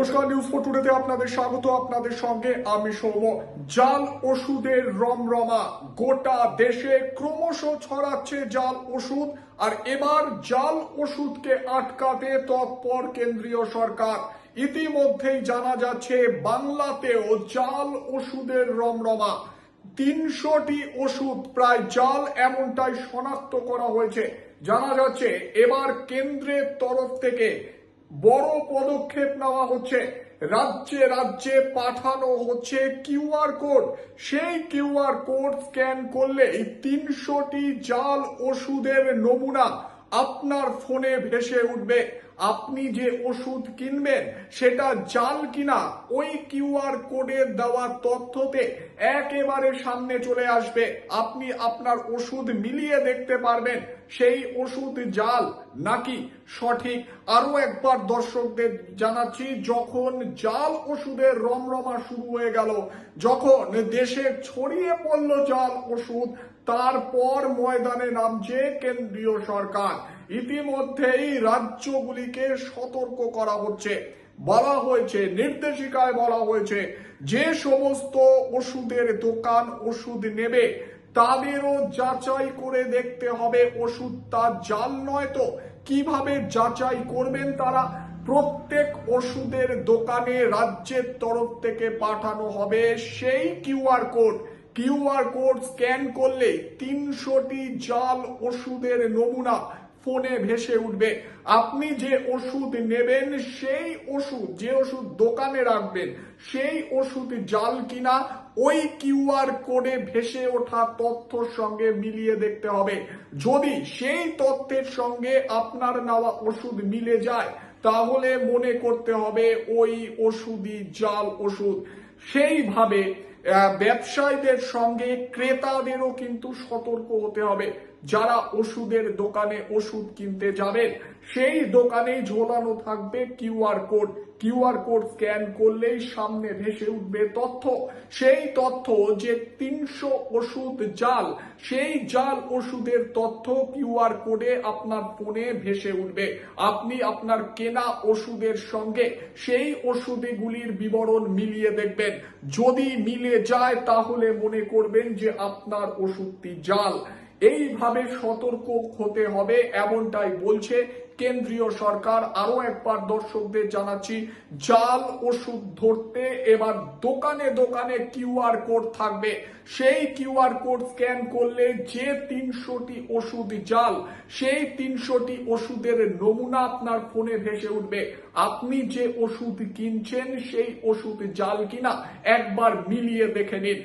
নমস্কার news four আপনাদের স্বাগত। আপনাদের সঙ্গে আমি সৌম জাল ওষুধের রমরমা। গোটা দেশে ক্রমশ ছড়াচ্ছে জাল ওষুধ। আর এবার জাল ওষুধকে আটকাতে তৎপর কেন্দ্রীয় সরকার। ইতিমধ্যেই জানা যাচ্ছে, বাংলাতেও জাল ওষুধের রমরমা। তিনশোটি ওষুধ প্রায় জাল এমনটাই শনাক্ত করা হয়েছে। জানা যাচ্ছে, এবার কেন্দ্রের তরফ থেকে বড় পদক্ষেপ নেওয়া হচ্ছে। রাজ্যে রাজ্যে পাঠানো হচ্ছে কিউআর কোড। সেই কিউআর কোড স্ক্যান করলে এই তিনশোটি জাল ওষুধের নমুনা আপনার ফোনে ভেসে উঠবে। আপনি যে ওষুধ কিনবেন, সেটা জাল কিনা, ওই কিউআর কোডে দেওয়া তথ্যতে একেবারে সামনে চলে আসবে। আপনি আপনার ওষুধ মিলিয়ে দেখতে পারবেন, সেই ওষুধ জাল। নাকি সঠিক? আরও একবার দর্শকদের জানাচ্ছি, যখন জাল ওষুধের রমরমা শুরু হয়ে গেল, যখন দেশে ছড়িয়ে পড়ল জাল ওষুধ তারপর ময়দানে নামছে কেন্দ্রীয় সরকার। ইতিমধ্যেই রাজ্যগুলিকে সতর্ক করা হচ্ছে। বলা হয়েছে, নির্দেশিকায় বলা হয়েছে, যে সমস্ত ওষুধের দোকান ওষুধ নেবে, তাদেরও যাচাই করে দেখতে হবে। ওষুধ ওষুধটা জাল নয় তো? কীভাবে যাচাই করবেন তারা? প্রত্যেক ওষুধের দোকানে রাজ্যের তরফ থেকে পাঠানো হবে সেই QR code. QR code scan করলে তিনশোটি জাল ওষুধের নমুনা ফোনে ভেসে উঠবে। আপনি যে ওষুধ নেবেন, সেই ওষুধ, যে ওষুধ দোকানে রাখবেন, সেই ওষুধ জাল কিনা, ওই কিউআর কোডে ভেসে ওঠা তথ্যর সঙ্গে মিলিয়ে দেখতে হবে। যদি সেই তথ্যের সঙ্গে আপনার নেওয়া ওষুধ মিলে যায়, তাহলে মনে করতে হবে ওই ওষুধই জাল ওষুধ। সেইভাবে ব্যবসায়ীদের সঙ্গে ক্রেতাদেরও কিন্তু সতর্ক হতে হবে। যারা ওষুধের দোকানে ওষুধ কিনতে যাবেন, সেই দোকানেই ঝোলানো থাকবে QR code. QR code scan করলেই সামনে ভেসে উঠবে তথ্য। সেই তথ্য যে তিনশো ওষুধ জাল, সেই জাল ওষুধের তথ্য কিউআর কোডে আপনার ফোনে ভেসে উঠবে। আপনি আপনার কেনা ওষুধের সঙ্গে সেই ওষুধগুলির বিবরণ মিলিয়ে দেখবেন। যদি মিলে যায় তাহলে মনে করবেন যে আপনার ওষুধটি জাল। এইভাবে সতর্ক হতে হবে। এমনটাই বলছে কেন্দ্রীয় সরকার, আরও একবার দর্শকদের জানাচ্ছি, জাল ওষুধ ধরতে এবার দোকানে দোকানে কিউআর কোড থাকবে। সেই কিউআর কোড স্ক্যান করলে যে তিনশোটি ওষুধ জাল, সেই তিনশোটি ওষুধের নমুনা আপনার ফোনে ভেসে উঠবে। আপনি যে ওষুধ কিনছেন, সেই ওষুধ জাল কিনা, একবার মিলিয়ে দেখে নিন।